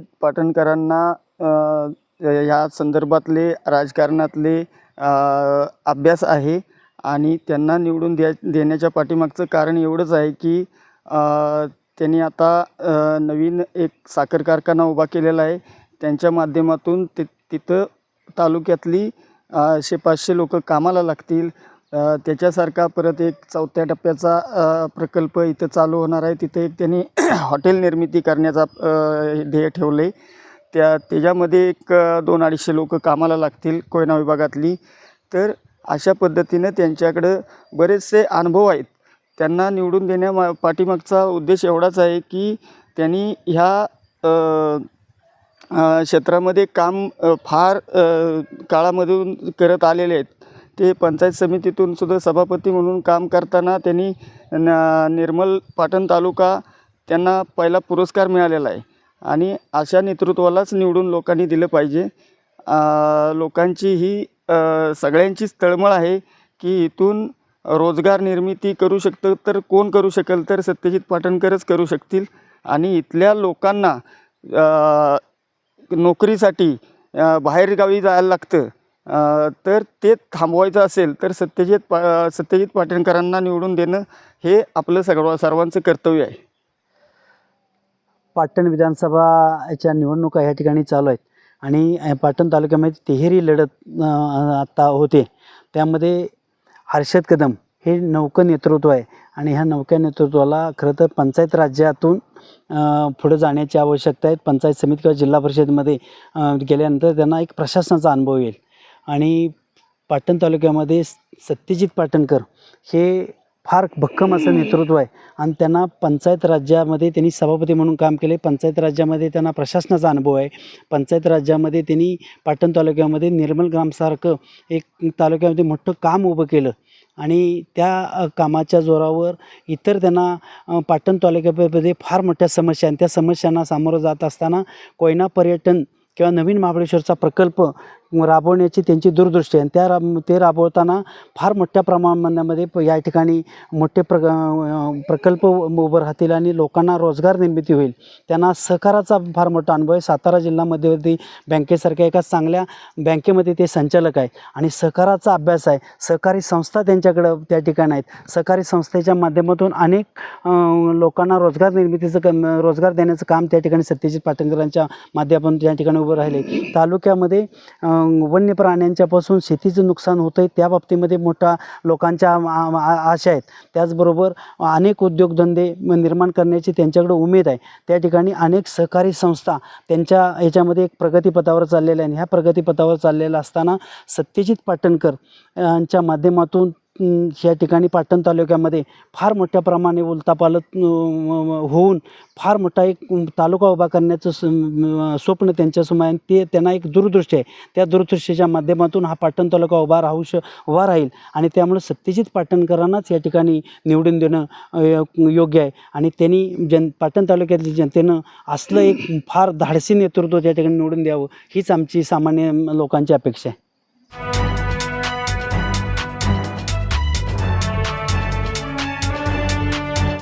सत्यजित पाटणकरांना ह्या संदर्भातले राजकारणातले अभ्यास आहे आणि त्यांना निवडून द्या देण्याच्या पाठीमागचं कारण एवढंच आहे की त्यांनी आता नवीन एक साखर कारखाना उभा केलेला आहे. त्यांच्या माध्यमातून ते तिथं तालुक्यातली शे पाचशे लोकं कामाला लागतील. त्याच्यासारखा परत एक चौथ्या टप्प्याचा प्रकल्प इथं चालू होणार आहे. तिथे एक त्यांनी हॉटेल निर्मिती करण्याचा ध्येय ठेवलं आहे त्या त्याच्यामध्ये एक दोन अडीचशे लोक कामाला लागतील कोयना विभागातली. तर अशा पद्धतीनं त्यांच्याकडं बरेचसे अनुभव आहेत. त्यांना निवडून देण्या मा पाठीमागचा उद्देश एवढाच आहे की त्यांनी ह्या क्षेत्रामध्ये काम फार काळामधून करत आलेले आहेत. ते पंचायत समितीतून सुद्धा सभापती म्हणून काम करताना त्यांनी न निर्मल पाटण तालुका त्यांना पहिला पुरस्कार मिळालेला आहे. आणि अशा नेतृत्वालाच निवडून लोकांनी दिलं पाहिजे. लोकांची ही सगळ्यांचीच तळमळ आहे की इथून रोजगार निर्मिती करू शकतं तर कोण करू शकेल? तर सत्यजित पाटणकरच करू शकतील. आणि इथल्या लोकांना नोकरीसाठी बाहेरगावी जायला लागतं. तर ते थांबवायचं असेल तर सत्यजित पा सत्यजित पाटणकरांना निवडून देणं हे आपलं सर्व सर्वांचं कर्तव्य आहे. पाटण विधानसभाच्या निवडणुका ह्या ठिकाणी चालू आहेत. आणि पाटण तालुक्यामध्ये तिहेरी लढत आत्ता होते. त्यामध्ये हर्षद कदम हे नौकं नेतृत्व आहे. आणि ह्या नौक्या नेतृत्वाला खरं तर पंचायत राज्यातून पुढं जाण्याची आवश्यकता आहे. पंचायत समिती किंवा जिल्हा परिषदेमध्ये गेल्यानंतर त्यांना एक प्रशासनाचा अनुभव येईल. आणि पाटण तालुक्यामध्ये सत्यजित पाटणकर हे फार भक्कम असं नेतृत्व आहे. आणि त्यांना पंचायत राज्यामध्ये त्यांनी सभापती म्हणून काम केले. पंचायत राज्यामध्ये त्यांना प्रशासनाचा अनुभव आहे. पंचायत राज्यामध्ये त्यांनी पाटण तालुक्यामध्ये निर्मल ग्रामसारखं एक तालुक्यामध्ये मोठं काम उभं केलं. आणि त्या कामाच्या जोरावर इतर त्यांना पाटण तालुक्यामध्ये फार मोठ्या समस्या आणि त्या समस्यांना सामोरं जात असताना कोयना पर्यटन किंवा नवीन महाबळेश्वरचा प्रकल्प राबवण्याची त्यांची दूरदृष्टी आहे. आणि त्या राब ते राबवताना फार मोठ्या प्रमाणामध्ये प- या ठिकाणी मोठे प्र प्रकल्प उभं राहतील आणि लोकांना रोजगार निर्मिती होईल. त्यांना सहकाराचा फार मोठा अनुभव आहे. सातारा जिल्हा मध्यवर्ती बँकेसारख्या एका चांगल्या बँकेमध्ये ते संचालक आहे. आणि सहकाराचा अभ्यास आहे. सहकारी संस्था त्यांच्याकडं त्या ठिकाणी आहेत. सहकारी संस्थेच्या माध्यमातून अनेक लोकांना रोजगार निर्मितीचं कम रोजगार देण्याचं काम त्या ठिकाणी सत्यजित पाटणकरांच्या माध्यमातून त्या ठिकाणी उभं राहिले. तालुक्यामध्ये वन्य प्राण्यांच्यापासून शेतीचं नुकसान होतं आहे त्या बाबतीमध्ये मोठा लोकांच्या आशा आहेत. त्याचबरोबर अनेक उद्योगधंदे निर्माण करण्याची त्यांच्याकडे उमेद आहे. त्या ठिकाणी अनेक सहकारी संस्था त्यांच्या ह्याच्यामध्ये एक प्रगतीपथावर चाललेल्या आहे आणि ह्या प्रगतीपथावर चाललेला असताना सत्यजित पाटणकर यांच्या माध्यमातून या ठिकाणी पाटण तालुक्यामध्ये फार मोठ्या प्रमाणे उलतापालत होऊन फार मोठा एक तालुका उभा करण्याचं स- स्वप्न त्यांच्यासमोर आहे. आणि ते त्यांना एक दूरदृष्टी आहे. त्या दूरदृष्टीच्या माध्यमातून हा पाटण तालुका उभा राहू श उभा राहील आणि त्यामुळे सत्यजित पाटणकरांनाच या ठिकाणी निवडून देणं योग्य आहे. आणि त्यांनी जन पाटण तालुक्यातील जनतेनं असलं एक फार धाडसी नेतृत्व त्या ठिकाणी निवडून द्यावं हीच आमची सामान्य लोकांची अपेक्षा आहे.